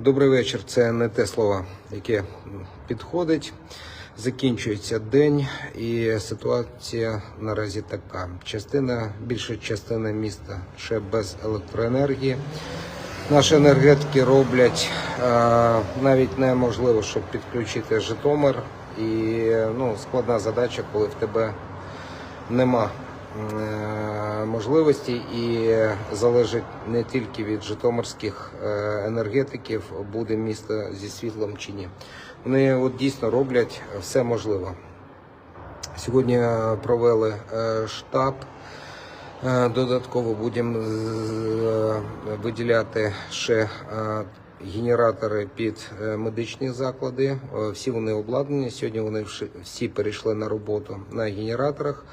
Добрий вечір. Це не те слово, яке підходить. Закінчується день, і ситуація наразі така: частина, більша частина міста ще без електроенергії. Наші енергетики роблять е, навіть неможливо, щоб підключити Житомир. І ну, складна задача, коли в тебе нема е, можливості і залежить не тільки від житомирських е, енергетиків, буде місто зі світлом чи ні. Вони от дійсно роблять все можливе. Сьогодні е, провели е, штаб. Додатково будемо виділяти ще генератори під медичні заклади. Всі вони обладнані. Сьогодні вони всі перейшли на роботу на генераторах.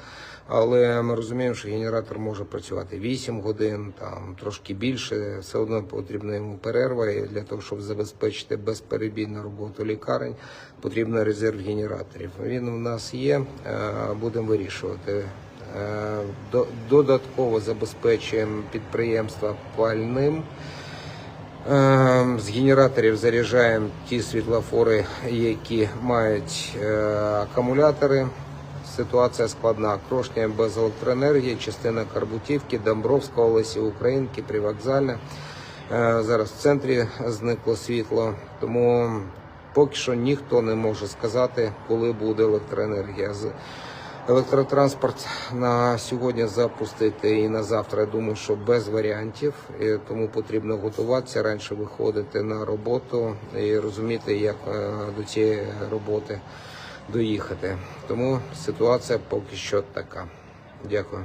Але ми розуміємо, що генератор може працювати 8 годин, там трошки більше. Все одно потрібна йому перерва. І для того, щоб забезпечити безперебійну роботу лікарень, потрібен резерв генераторів. Він у нас є. е, Будемо вирішувати. Е, Додатково забезпечуємо підприємства пальним. Е, З генераторів заряджаємо ті світлофори, які мають акумулятори. Ситуація складна. Крошня без електроенергії, частина Карбутівки, Домбровського, Лесі Українки, Привокзальна. Е, Зараз в центрі зникло світло, тому поки що ніхто не може сказати, коли буде електроенергія. Електротранспорт на сьогодні запустити і на завтра. Я думаю, що без варіантів. І тому потрібно готуватися раніше виходити на роботу і розуміти, як е, до цієї роботи доїхати. Тому ситуація поки що така. Дякую.